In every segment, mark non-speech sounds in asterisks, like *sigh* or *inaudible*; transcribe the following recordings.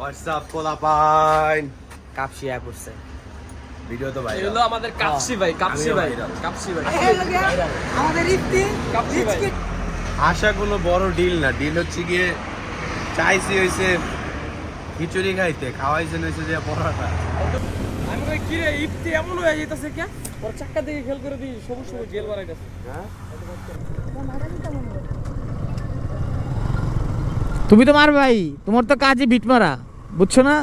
WhatsApp পোলাপাইন? কাপসি আয় পড়ছে video তো ভাই এগুলো আমাদের কাপসি ভাই কাপসি আমিও ভাই viral। কাপসি ভাই। আমাদের ইফতি কাপসি ভাই। আশা কোনো বড় ডিল না। ডিল হচ্ছে গিয়ে চাইছি হইছে খিচুড়ি খাইতে খাওয়াইছেন হয়েছে যে পরোটা। আমি কই কি রে ইফতি এমন হয়ে যাইতাছে কে? ওর চাক্কা দিকে খেল করে দিই সবুজ সবুজ জেল বানাইতাছে। তুমি তো মার ভাই তোমার তো কাজই বিট মারা বুঝছ না?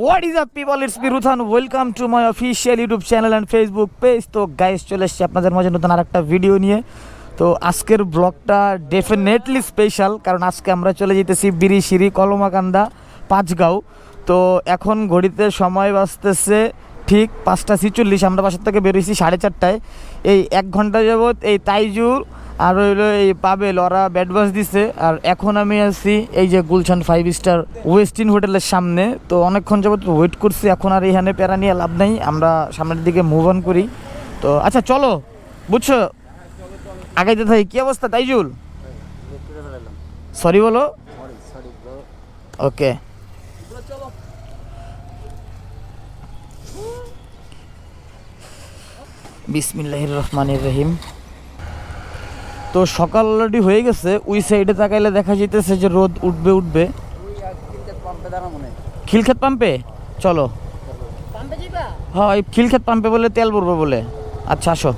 What is up people it's me Ruthan welcome to my official YouTube channel and Facebook page তো গাইস চলে এসেছি আপনাদের মাঝে নতুন আরেকটা ভিডিও নিয়ে। তো, আজকের ব্লগটা ডেফিনেটলি স্পেশাল কারণ আজকে আমরা চলে যেতেছি বিরিশিরি কলমাকান্দা, পাঁচগাঁও। তো, এখন ঘড়িতে সময় বাঁচতেছে ঠিক পাঁচটা ছিচল্লিশ। আমরা বাসার থেকে বেরোইছি সাড়ে চারটায়। এই এক ঘণ্টা যাবৎ এই তাইজুর আর হইল এই পাবেল ওরা ব্যাট বাস দিছে, আর এখন আমি আছি এই যে গুলশান ফাইভ স্টার ওয়েস্টিন হোটেলের সামনে। তো অনেকক্ষণ যাবত ওয়েট করছি, এখন আর এখানে প্যারা নিয়ে লাভ নাই, আমরা সামনের দিকে মুভ অন করি। তো আচ্ছা চলো, বুঝছ? আগাইতে থাকি, কি অবস্থা, তাইজুল? সরি বলো। ওকে বিসমিল্লাহির রহমানির রহিম। তো সকাল অলরেডি হয়ে গেছে, ওই সাইডে তাকাইলে দেখা যেতেছে যে রোদ উঠবে উঠবে। খিলক্ষেত পাম্পে চলো। হ্যাঁ খিলক্ষেত পাম্পে বলে তেল ভরবো বলে। আচ্ছা আসো।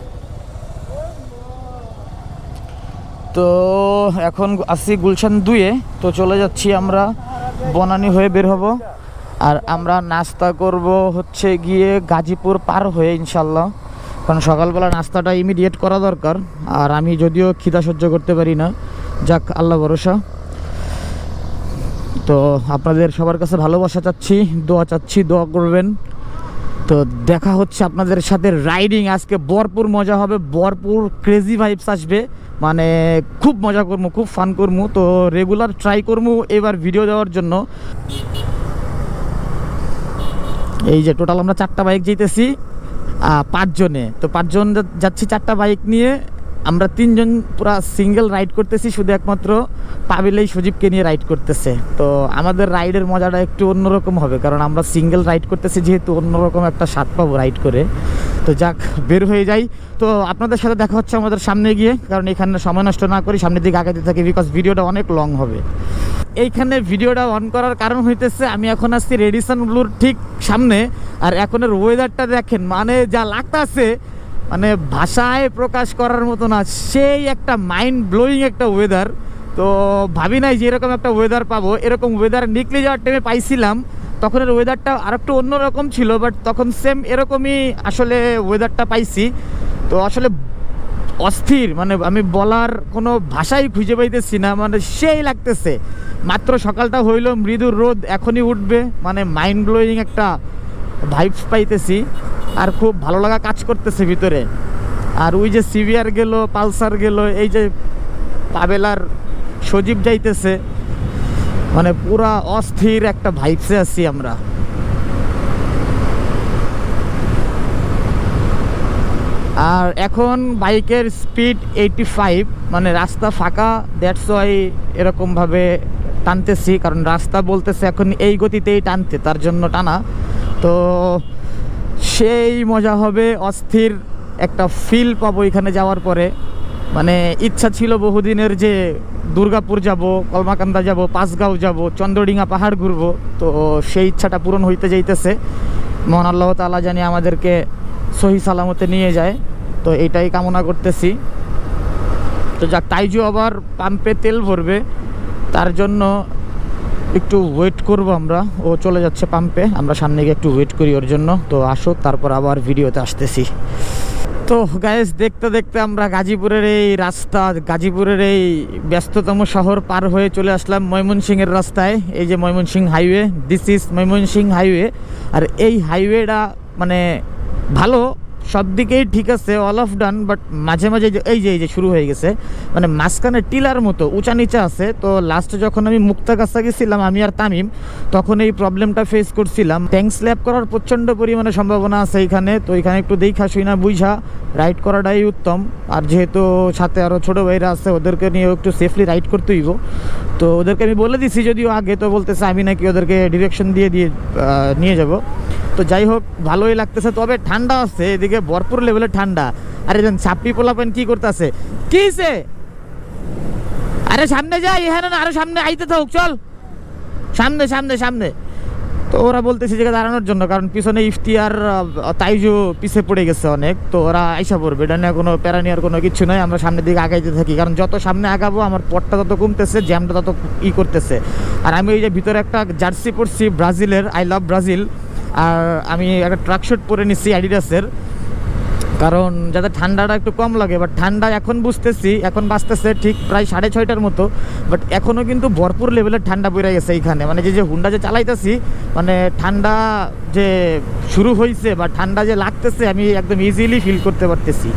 তো এখন আসি গুলশান দুয়ে তো চলে যাচ্ছি আমরা বনানি হয়ে বের হব। আর আমরা নাস্তা করব হচ্ছে গিয়ে গাজীপুর পার হয়ে, ইনশাল্লাহ। কারণ সকালবেলা নাস্তাটা ইমিডিয়েট করা দরকার। আর আমি যদিও খিদা সহ্য করতে পারি না, যাক, আল্লাহ ভরসা। তো আপনাদের সবার কাছে ভালোবাসা চাচ্ছি, দোয়া চাচ্ছি, দোয়া করবেন। তো দেখা হচ্ছে আপনাদের সাথে রাইডিং আজকে ভরপুর মজা হবে, ভরপুর ক্রেজি ভাইবস আসবে। মানে খুব মজা করব খুব ফান করব তো রেগুলার ট্রাই করব এবার ভিডিও দেওয়ার জন্য। এই যে টোটাল আমরা চারটা বাইক যেতেছি। পাঁচজনে। তো পাঁচজন যাচ্ছি চারটা বাইক নিয়ে। আমরা তিনজন পুরা সিঙ্গেল রাইড করতেছি, শুধু একমাত্র পাবিলেই সজীবকে নিয়ে রাইড করতেছে। তো আমাদের রাইডের মজাটা একটু অন্যরকম হবে, কারণ আমরা সিঙ্গেল রাইড করতেছি, যেহেতু অন্যরকম একটা স্বাদ পাবো রাইড করে। তো যাক, বের হয়ে যাই। তো আপনাদের সাথে দেখা হচ্ছে আমাদের সামনে গিয়ে, কারণ এখানে সময় নষ্ট না করি, সামনের দিকে আগাতে থাকি বিকজ ভিডিওটা অনেক লং হবে। এইখানে ভিডিওটা অন করার কারণ হইতেছে, আমি এখন আসছি রেডিসন ব্লুর ঠিক সামনে, আর এখনের ওয়েদারটা দেখেন মানে যা লাগতাছে মানে ভাষায় প্রকাশ করার মতো না, সেই একটা মাইন্ড ব্লোয়িং একটা ওয়েদার তো ভাবি নাই যে এরকম একটা ওয়েদার পাবো, এরকম ওয়েদার নিকলে যাওয়ার টাইমে পাইছিলাম তখনের ওয়েদারটা আর একটু অন্যরকম ছিল বাট তখন সেম এরকমই আসলে ওয়েদারটা পাইছি। তো আসলে অস্থির মানে আমি বলার কোনো ভাষাই খুঁজে পাইতেছি না মানে সেই লাগতেছে। মাত্র সকালটা হইল মৃদু রোদ এখনই উঠবে মানে মাইন্ড ব্লোয়িং একটা ভাইবস পাইতেছি। আর খুব ভালো লাগা কাজ করতেছে ভিতরে। আর ওই যে সিভিয়ার গেল, পালসার গেল, এই যে পাবেলার সজীব যাইতেছে মানে পুরা অস্থির একটা ভাইবসে আছি আমরা। আর এখন বাইকের স্পিড এইটি ফাইভ মানে রাস্তা ফাঁকা দ্যাটস ওয়াই এরকমভাবে টানতেছি, কারণ রাস্তা বলতেছে এখন এই গতিতেই টানতে, তার জন্য টানা। তো সেই মজা হবে, অস্থির একটা ফিল পাবো এখানে যাওয়ার পরে। মানে ইচ্ছা ছিল বহুদিনের যে দুর্গাপুর যাব, কলমাকান্দা যাব, পাঁচগাঁও যাব চন্দ্রডিঙা পাহাড় ঘুরবো। তো সেই ইচ্ছাটা পূরণ হইতে যাইতেছে। মহান আল্লাহ তালা জানি আমাদেরকে সহি সালামতে নিয়ে যায়। তো এটাই কামনা করতেছি। তো যাক, তাইজু আবার পাম্পে তেল ভরবে। তার জন্য একটু ওয়েট করব আমরা। ও চলে যাচ্ছে পাম্পে। আমরা সামনে গিয়ে একটু ওয়েট করি ওর জন্য। তো আসুক, তারপর আবার ভিডিওতে আসতেছি। তো গায়েস দেখতে দেখতে আমরা গাজীপুরের এই রাস্তা, গাজীপুরের এই ব্যস্ততম শহর পার হয়ে চলে আসলাম ময়মনসিংহের রাস্তায়। এই যে Mymensingh highway this is Mymensingh highway আর এই হাইওয়েটা মানে ভালো সব দিকেই ঠিক আছে অল অফ ডান বাট মাঝে মাঝে এই যে এই যে শুরু হয়ে গেছে মানে মাঝখানে টিলার মতো, উঁচা নিচা আছে, তো লাস্টে যখন আমি মুক্তা কাছা গেছিলাম আমি আর তামিম, তখন এই প্রবলেমটা ফেস করছিলাম। ট্যাঙ্ক স্ল্যাপ করার প্রচণ্ড পরিমাণে সম্ভাবনা আছে এখানে, তো এখানে একটু দেখা শুই না, বুঝা রাইড করাটাই উত্তম। আর যেহেতু সাথে আরও ছোটো ভাইরা আছে, ওদেরকে নিয়েও একটু সেফলি রাইড করতে হইব। তো ওদেরকে আমি বলে দিছি, যদিও আগে তো বলতেছে আমি নাকি ওদেরকে ডিরেকশন দিয়ে দিয়ে নিয়ে যাব। তো যাই হোক, ভালোই লাগতেছে। তবে ঠান্ডা আছে, এদিকে ভরপুর লেভেলের ঠান্ডা। আরে যেন চাপি পোলাপেন কি করতেছে? কি হইছে? আরে সামনে যাই হ্যাঁ না, আরও সামনে, আইতে থাক, চল। সামনে সামনে সামনে। তো ওরা বলতেছে যে দাঁড়ানোর জন্য, কারণ পিছনে ইফতিয়ার তাইজু পিছে পড়ে গেছে অনেক। তো ওরা আইসা পড়বে, এটা নিয়ে কোনো প্যারা নেওয়ার কোনো কিছু নয় আমরা সামনের দিকে আগাইতে থাকি। কারণ যত সামনে আগাবো, আমার পটটা তত কমতেছে, জ্যামটা তত ই করতেছে। আর আমি ওই যে ভিতরে একটা জার্সি পরছি, ব্রাজিলের আই লাভ ব্রাজিল আর আমি একটা ট্রাক শুট পরে নিচ্ছি অ্যাডিডাসের কারণ যাতে ঠান্ডাটা একটু কম লাগে বাট ঠান্ডা এখন বুঝতেছি, এখন বাঁচতেছে ঠিক প্রায় সাড়ে ছয়টার মতো। বাট এখনও কিন্তু ভরপুর লেভেলের ঠান্ডা পড়ে গেছে এইখানে। মানে যে যে হুন্ডা যে চালাইতেছি মানে ঠান্ডা যে শুরু হয়েছে বা ঠান্ডা যে লাগতেছে, আমি একদম ইজিলি ফিল করতে পারতেছি।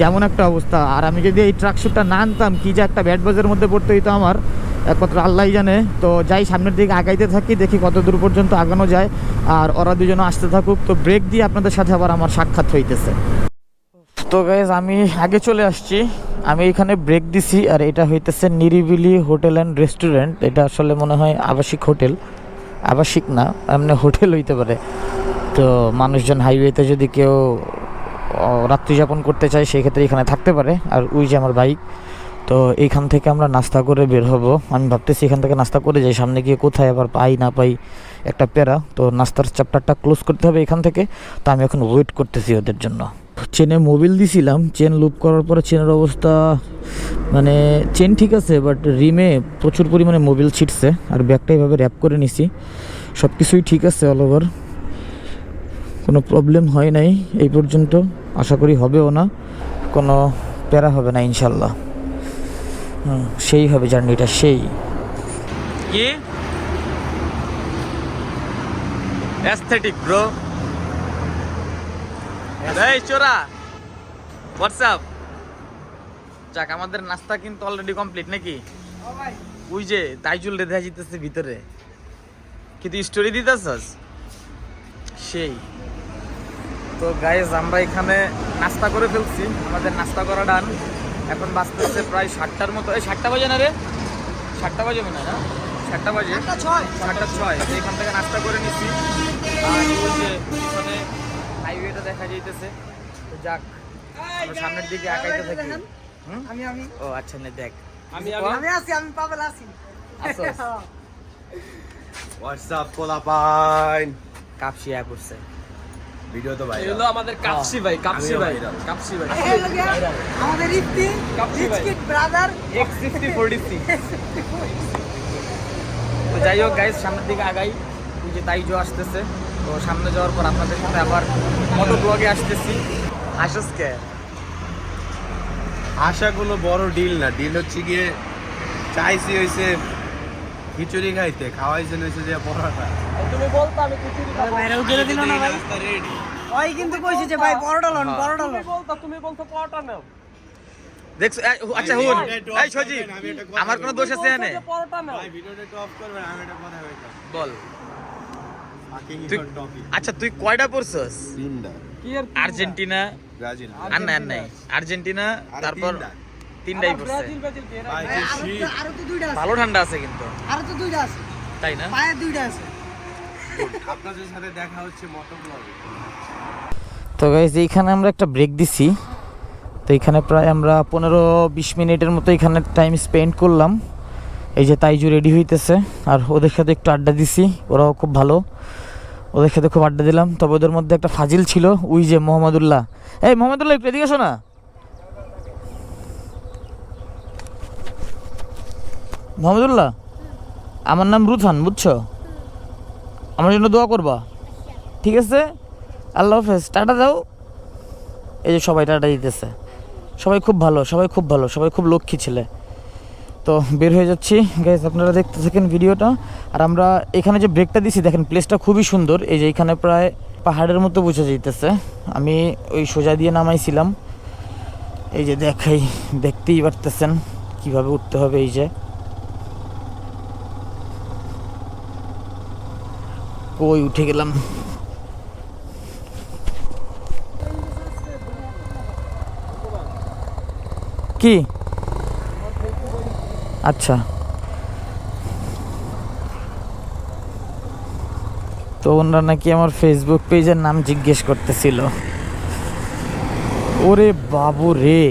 যেমন একটা অবস্থা। আর আমি যদি এই ট্রাক শ্যুটটা না আনতাম, কি যে একটা ব্যাট বাজের মধ্যে পড়তে হইতো আমার। একমাত্র আল্লাহ জানে। তো যাই সামনের দিকে আগাইতে থাকি, দেখি কত দূর পর্যন্ত আগানো যায়। আর ওরা দুজনে আসতে থাকুক। তো ব্রেক দিয়ে আপনাদের সাথে আবার আমার সাক্ষাৎ হইতেছে। তো গাইজ আমি আগে চলে আসছি। আমি এখানে ব্রেক দিছি। আর এটা হইতেছে নিরিবিলি হোটেল অ্যান্ড রেস্টুরেন্ট এটা আসলে মনে হয় আবাসিক হোটেল। আবাসিক না, এমনি হোটেল হইতে পারে। তো মানুষজন হাইওয়েতে যদি কেউ রাত্রিযাপন করতে চায় সেক্ষেত্রে এখানে থাকতে পারে। আর ওই যে আমার বাইক তো এইখান থেকে আমরা নাস্তা করে বের হব। আমি ভাবতেছি এখান থেকে নাস্তা করে যাই, সামনে গিয়ে কোথায় আবার পাই না পাই একটা প্যারা। তো নাস্তার চ্যাপ্টারটা ক্লোজ করতে হবে এখান থেকে। তো আমি এখন ওয়েট করতেছি ওদের জন্য। চেনে মোবিল দিছিলাম চেন লুপ করার পরে চেনের অবস্থা মানে চেন ঠিক আছে বাট রিমে প্রচুর পরিমাণে মোবিল ছিটছে। আর ব্যাগটা এইভাবে র্যাপ করে নিছি। সব কিছুই ঠিক আছে অল ওভার কোনো প্রবলেম হয় নাই এই পর্যন্ত। আশা করি হবেও না। কোনো প্যারা হবে না, ইনশাল্লাহ। সেই হবে জার্নিটা, সেই। কি? অ্যাস্থেটিক ব্রো এই, চোরা। হোয়াটসঅ্যাপ যাক, আমাদের নাস্তা কিন্তু অলরেডি কমপ্লিট নাকি? ওই যে তাইজুল রে দেখা জিতেছে ভিতরে। কি তুই স্টোরি দিতেছস? সেই। তো গাইজ আমরা এখানে নাস্তা করে ফেলছি। আমাদের নাস্তা করা ডান এখন বাজতেছে প্রায় সাতটার মতো। এই সাতটা বাজে না রে? সাতটা বাজে মনে হয় না? সাতটা বাজে। একটা ছয়। সাতটা ছয়। এখান থেকে নাস্তা করে নিচ্ছি আর পিছনে হাইওয়েটা দেখা যাইতেছে। তো যাক সামনের দিকে আগাইতে থাকি। আমি আমি। ও আচ্ছা নে দেখ। আমি আমি আছি আমি পাবেল আছি। আসো হোয়াটসঅ্যাপ *laughs* পোলাপাইন? কাপসিয়া করছে। ভিডিও তো ভাই এই হলো আমাদের কাপসি ভাই কাপসি ভাই কাপসি ভাই। আমাদের ইফতি কাপড়ি ভাই। Brother X sixty forty six তো যাই হোক গাইজ সামনের দিকে আগাই। ওই যে তাইজো আসতেছে। তো সামনে যাওয়ার পর আপনাদের সাথে আবার মোটো ব্লগে আসতেছি। আসস কে? আশা কোনো বড় ডিল না। ডিল হচ্ছে গিয়ে চাইছি হয়েছে খিচুড়ি খাইতে খাওয়াইছেন হয়েছে যে পরোটা। তুমি বলতো আমি খিচুড়ি খাব। ভাইরাল করে দিল না ভাই। রেডি ওই কিন্তু কইছে যে ভাই পরোটা লন পরোটা তুমি লন। বলতো তুমি বলতো পরোটা নাও। দেখছ আচ্ছা হুন। এই সজি আমার কোনো দোষ আছে যে পরোটা নাও। ভাই ভিডিওটা করবেন আমি একটা কথা বল। আচ্ছা তুই কয়টা পড়ছস? তিনটা আর্জেন্টিনা? ব্রাজিল। আর নাই। আর্জেন্টিনা। তারপর। তিনটাই পড়ছে। আরও তো- দুইটা আছে। ভালো ঠান্ডা আছে কিন্তু। আরও তো দুইটা আছে। তাই না? পায়ে দুইটা আছে। আপনাদের সাথে দেখা হচ্ছে মটো ব্লগে তো গাইজ এইখানে আমরা একটা ব্রেক দিছি। তো এখানে প্রায় আমরা পনেরো বিশ মিনিটের মতো এখানে টাইম স্পেন্ড করলাম। এই যে তাইজু রেডি হইতেছে। আর ওদের সাথে একটু আড্ডা দিছি। ওরাও খুব ভালো। ওদের সাথে খুব আড্ডা দিলাম। তবে ওদের মধ্যে একটা ফাজিল ছিল। ওই যে মোহাম্মদুল্লাহ। এই মোহাম্মদুল্লাহ একটু এদিকে এসো মোহাম্মদুল্লাহ, আমার নাম রুথান, বুঝছ? আমার জন্য দোয়া করবা। ঠিক আছে? আল্লাহ হাফেজ, টাটা দাও। এই যে সবাই টাটা দিতেছে। সবাই খুব ভালো, সবাই খুব ভালো, সবাই খুব লক্ষ্মী ছেলে। তো বের হয়ে যাচ্ছি। গাইজ আপনারা দেখতে থাকেন ভিডিওটা। আর আমরা এখানে যে ব্রেকটা দিছি, দেখেন প্লেসটা খুবই সুন্দর। এই যে এখানে প্রায় পাহাড়ের মতো বুঝে যাইতেছে। আমি ওই সোজা দিয়ে নামাইছিলাম। এই যে দেখাই, দেখতেই পারতেছেন কীভাবে উঠতে হবে এই যে। কই উঠে গেলাম। কি? আচ্ছা। তো ওনারা নাকি আমার ফেসবুক পেজের নাম জিজ্ঞেস করতেছিল। ওরে বাবু রে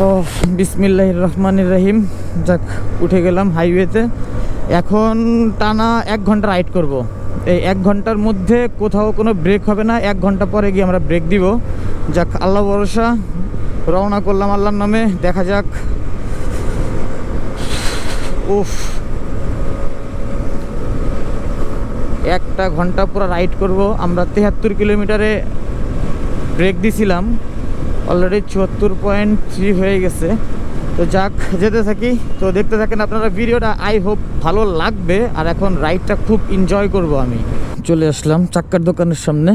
ও বিসমিল্লাহ রহমান রহিম। যাক, উঠে গেলাম হাইওয়েতে। এখন টানা এক ঘণ্টা রাইড করব। এই এক ঘণ্টার মধ্যে কোথাও কোনো ব্রেক হবে না। এক ঘণ্টা পরে গিয়ে আমরা ব্রেক দিব। যাক, আল্লাহ ভরসা। রওনা করলাম আল্লাহর নামে। দেখা যাক। উফ। একটা ঘণ্টা পুরো রাইড করব। আমরা তেহাত্তর কিলোমিটারে ব্রেক দিছিলাম। অলরেডি চুয়াত্তর পয়েন্ট থ্রি হয়ে গেছে। তো যাক, যেতে থাকি। তো দেখতে থাকেন আপনারা, ভিডিওটা আই হোপ ভালো লাগবে। আর এখন রাইডটা খুব এনজয় করব আমি। চলে আসলাম চাক্কার দোকানের সামনে।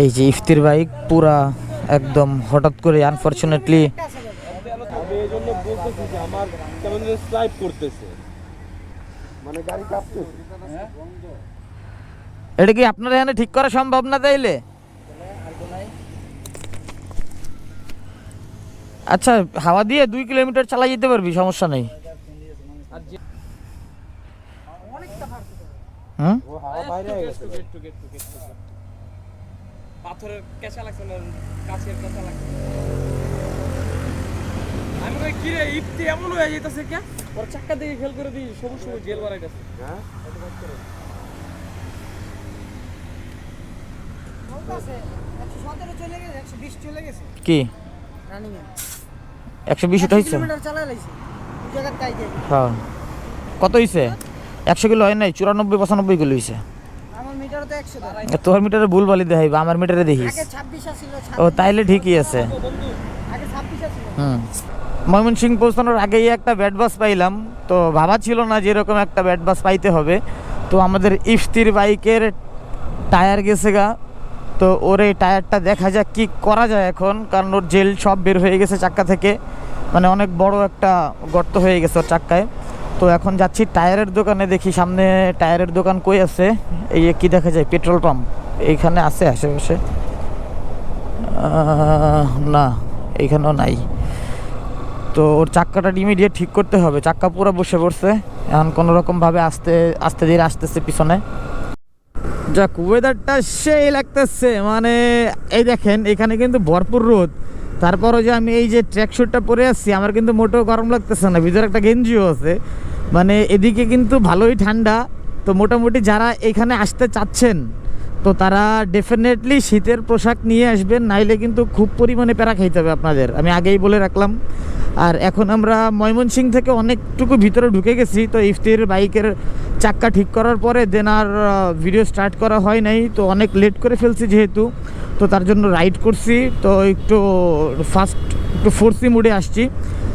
এই যে ইফতির বাইক পুরা একদম হঠাৎ করে আনফর্চুনেটলি এটা কি আপনার এখানে ঠিক করা সম্ভব না তাইলে? আচ্ছা হাওয়া দিয়ে দুই কিলোমিটার চালাই যেতে পারবি সমস্যা নেই হুম ও হাওয়া বাইরে পাথরের কেঁচা লাগছে না কাছের কেঁচা লাগছে আমি কই কি ইফতি এমন যাইতাছে কে ওর চাক্কা দিকে খেল করে দিই সবুজ সবুজ জেল বাড়াইতাছে হ্যাঁ বলতাছে, 117 চলে গেছে, 120 চলে গেছে। কি। একশো বিশ 100 উঠাইছে। হ্যাঁ। কত হয়েছে একশো কিলো হয় নাই? চুরানব্বই পঁচানব্বই কিলো হয়েছে আমার মিটারে তো 100 ধরে। তোর মিটারে ভুল বালি দেখাইব আমার মিটারে দেখিস। আগে 26 আছিল, ও তাইলে ঠিকই আছে। আগে 26 আছিল। হুম। ময়মনসিং পৌঁছানোর আগেই একটা ব্যাট বাস পাইলাম। তো ভাবা ছিল না যে এরকম একটা ব্যাট বাস পাইতে হবে। তো আমাদের ইফতির বাইকের টায়ার গেছে গা। তো ওর এই টায়ারটা দেখা যাক কি করা যায় এখন, কারণ ওর জেল সব বের হয়ে গেছে চাক্কা থেকে। মানে অনেক বড় একটা গর্ত হয়ে গেছে ওর চাক্কায়। তো এখন যাচ্ছি টায়ারের দোকানে, দেখি সামনে টায়ারের দোকান কই আছে। এই কি দেখা যায়, পেট্রোল পাম্প। এইখানে আছে আশেপাশে। না, এইখানেও নাই। তো ওর চাক্কাটা ইমিডিয়েট ঠিক করতে হবে। চাক্কা পুরো বসে পড়ছে। এখন কোনো রকমভাবে আস্তে আস্তে ধীরে আসতেছে পিছনে। যাক ওয়েদারটা সেই লাগতেছে। মানে এই দেখেন, এখানে কিন্তু ভরপুর রোদ। তারপরও যে আমি এই যে ট্র্যাক শ্যুটটা পরে আসছি, আমার কিন্তু মোটেও গরম লাগতেছে না। ভিতরে একটা গেঞ্জিও আছে। মানে এদিকে কিন্তু ভালোই ঠান্ডা। তো মোটামুটি যারা এখানে আসতে চাচ্ছেন তো তারা ডেফিনেটলি শীতের পোশাক নিয়ে আসবেন, নাইলে কিন্তু খুব পরিমাণে প্যারা খাইতে হবে আপনাদের। আমি আগেই বলে রাখলাম। আর এখন আমরা ময়মনসিং থেকে অনেকটুকু ভিতরে ঢুকে গেছি, তো ইফতির বাইকের চাক্কা ঠিক করার পরে দেন আর ভিডিও স্টার্ট করা হয় নাই, তো অনেক লেট করে ফেলছি যেহেতু। তো তার জন্য রাইড করছি, তো একটু ফাস্ট একটু ফোর্সি মুডে আসছি।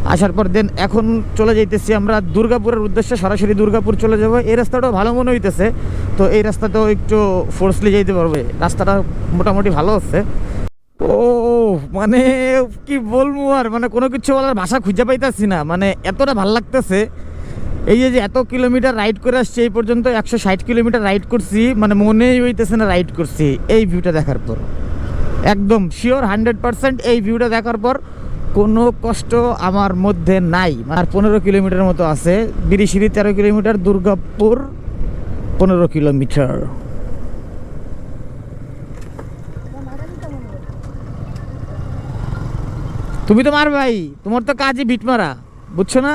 আসার পর দেন এখন চলে যাইতেছি আমরা দুর্গাপুরের উদ্দেশ্যে, সরাসরি দুর্গাপুর চলে যাব। এই রাস্তাটাও ভালো মনে হইতেছে। তো এই রাস্তাটাও একটু ফোর্সলি যাইতে পারবে। রাস্তাটা মোটামুটি ভালো আছে। ও মানে কি বলব আর? মানে কোনো কিছু বলার ভাষা খুঁজে পাইতেছি না। মানে এতটা ভালো লাগতেছে। এই যে এত কিলোমিটার রাইড করে আসছি, এই পর্যন্ত একশো ষাট কিলোমিটার রাইড করছি। মানে মনেই হইতেছে না রাইড করছি। এই ভিউটা দেখার পর। একদম শিওর হান্ড্রেড পার্সেন্ট এই ভিউটা দেখার পর কোনো কষ্ট আমার মধ্যে নাই। আর পনেরো কিলোমিটার মতো আছে। বিরিশিরি তেরো কিলোমিটার, দুর্গাপুর পনেরো কিলোমিটার। তুমি তো মার ভাই তোমার তো কাজই বিট মারা বুঝছ না?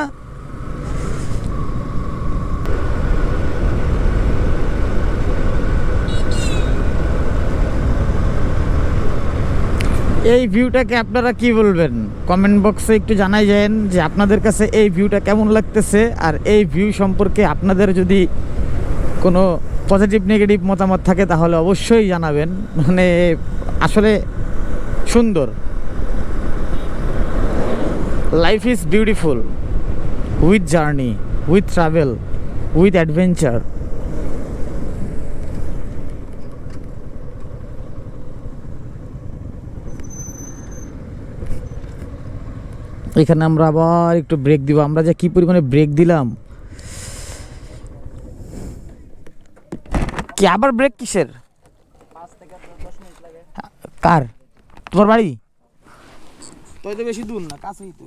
এই ভিউটাকে আপনারা কি বলবেন? কমেন্ট বক্সে একটু জানাই যান যে আপনাদের কাছে এই ভিউটা কেমন লাগতেছে আর এই ভিউ সম্পর্কে আপনাদের যদি কোনো পজিটিভ নেগেটিভ মতামত থাকে তাহলে অবশ্যই জানাবেন। মানে আসলে সুন্দর। Life is beautiful with journey with travel with adventure এখানে আমরা আবার একটু ব্রেক দিব। আমরা যে কি পরিমাণে ব্রেক দিলাম? কি আবার ব্রেক কিসের? কার? তোমার বাড়ি? তো তো বেশি দূর না কাছেই তো।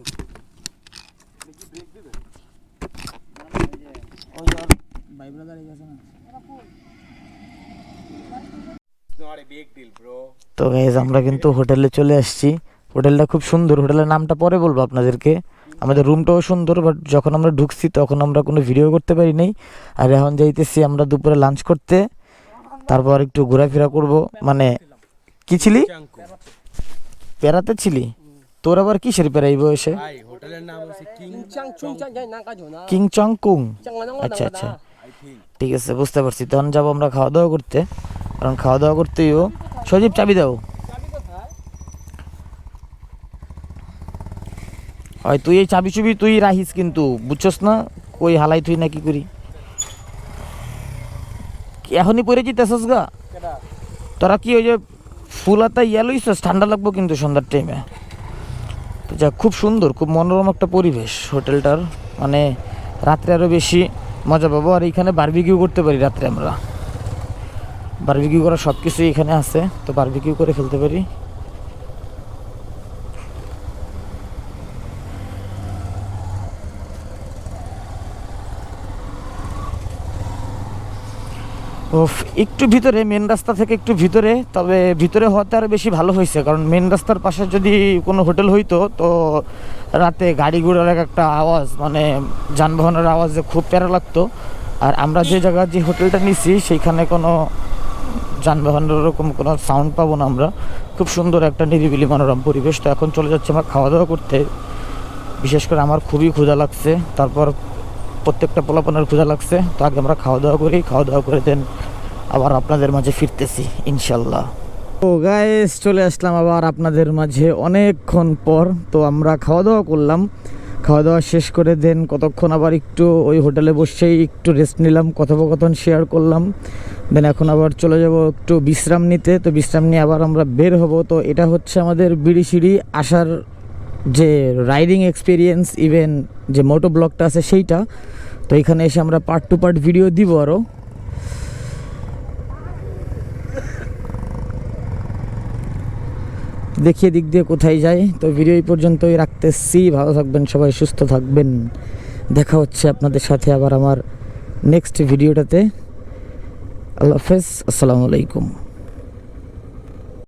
তো গাইজ আমরা কিন্তু হোটেলে চলে আসছি। হোটেলটা খুব সুন্দর। হোটেলের নামটা পরে বলব আপনাদেরকে। আমাদের রুমটাও সুন্দর বাট যখন আমরা ঢুকছি তখন আমরা কোনো ভিডিও করতে পারি নাই। আর এখন যাইতেছি আমরা দুপুরে লাঞ্চ করতে। তারপর একটু ঘোরাফেরা করব। মানে কি ছিলি? পেরাতে ছিলি? তোর আবার কিসের পেরাই বয়সে? ভাই হোটেলের কিং চাং চুং চাং যাই না কাজো না। কিং চং কুং। আচ্ছা আচ্ছা। ঠিক আছে বুঝতে পারছি। তখন যাব আমরা খাওয়া দাওয়া করতে। কারণ খাওয়া দাওয়া করতেইও সজীব চাবি দাও। হয়, তুই এই চাবি চুবি তুই রাখিস কিন্তু, বুঝছস না? কই হালাই তুই না কি করি? এখনই পরে যেতেছস গা? তোরা কি ওই যে ফুল হাতা ইয়া লইছস? ঠান্ডা লাগবো কিন্তু সন্ধ্যার টাইমে তো যা, খুব সুন্দর, খুব মনোরম একটা পরিবেশ হোটেলটার। মানে রাত্রে আরও বেশি মজা পাবো। আর এখানে বারবিকিউ করতে পারি রাত্রে আমরা। বারবিকিউ করা সব কিছুই এখানে আছে। তো বারবিকিউ করে ফেলতে পারি। ওফ একটু ভিতরে মেন রাস্তা থেকে একটু ভিতরে, তবে ভিতরে হওয়াতে আরও বেশি ভালো হয়েছে, কারণ মেন রাস্তার পাশে যদি কোনো হোটেল হইতো, তো রাতে গাড়ি ঘোড়ার এক একটা আওয়াজ মানে যানবাহনের আওয়াজে খুব প্যারা লাগতো। আর আমরা যে জায়গায় যে হোটেলটা নিছি, সেইখানে কোনো যানবাহনের ওরকম কোনো সাউন্ড পাবো না আমরা। খুব সুন্দর একটা নিরিবিলি মনোরম পরিবেশ। তো এখন চলে যাচ্ছে আমার খাওয়া দাওয়া করতে। বিশেষ করে আমার খুবই ক্ষুধা লাগছে। তারপর প্রত্যেকটা পোলাপনের ক্ষুধা লাগছে। তো আগে আমরা খাওয়া দাওয়া করি খাওয়া দাওয়া করে দেন আবার আপনাদের মাঝে ফিরতেছি ইনশাল্লাহ ও গাইস চলে আসলাম আবার আপনাদের মাঝে অনেকক্ষণ পর। তো আমরা খাওয়া দাওয়া করলাম। খাওয়া দাওয়া শেষ করে দেন, কতক্ষণ আবার একটু ওই হোটেলে বসেই একটু রেস্ট নিলাম, কথোপকথন শেয়ার করলাম। দেন এখন আবার চলে যাব একটু বিশ্রাম নিতে। তো বিশ্রাম নিয়ে আবার আমরা বের হব। তো এটা হচ্ছে আমাদের বিড়ি সিঁড়ি আসার যে রাইডিং এক্সপিরিয়েন্স ইভেন যে মোটো ব্লগটা আছে সেইটা। তো এখানে এসে আমরা পার্ট টু পার্ট ভিডিও দিব আরও দেখিয়ে দিক দিয়ে কোথায় যায়। তো ভিডিও এই পর্যন্তই রাখতেছি। ভালো থাকবেন সবাই, সুস্থ থাকবেন। দেখা হচ্ছে আপনাদের সাথে আবার আমার নেক্সট ভিডিওটাতে আল্লাহ হাফেজ, আসসালামু আলাইকুম।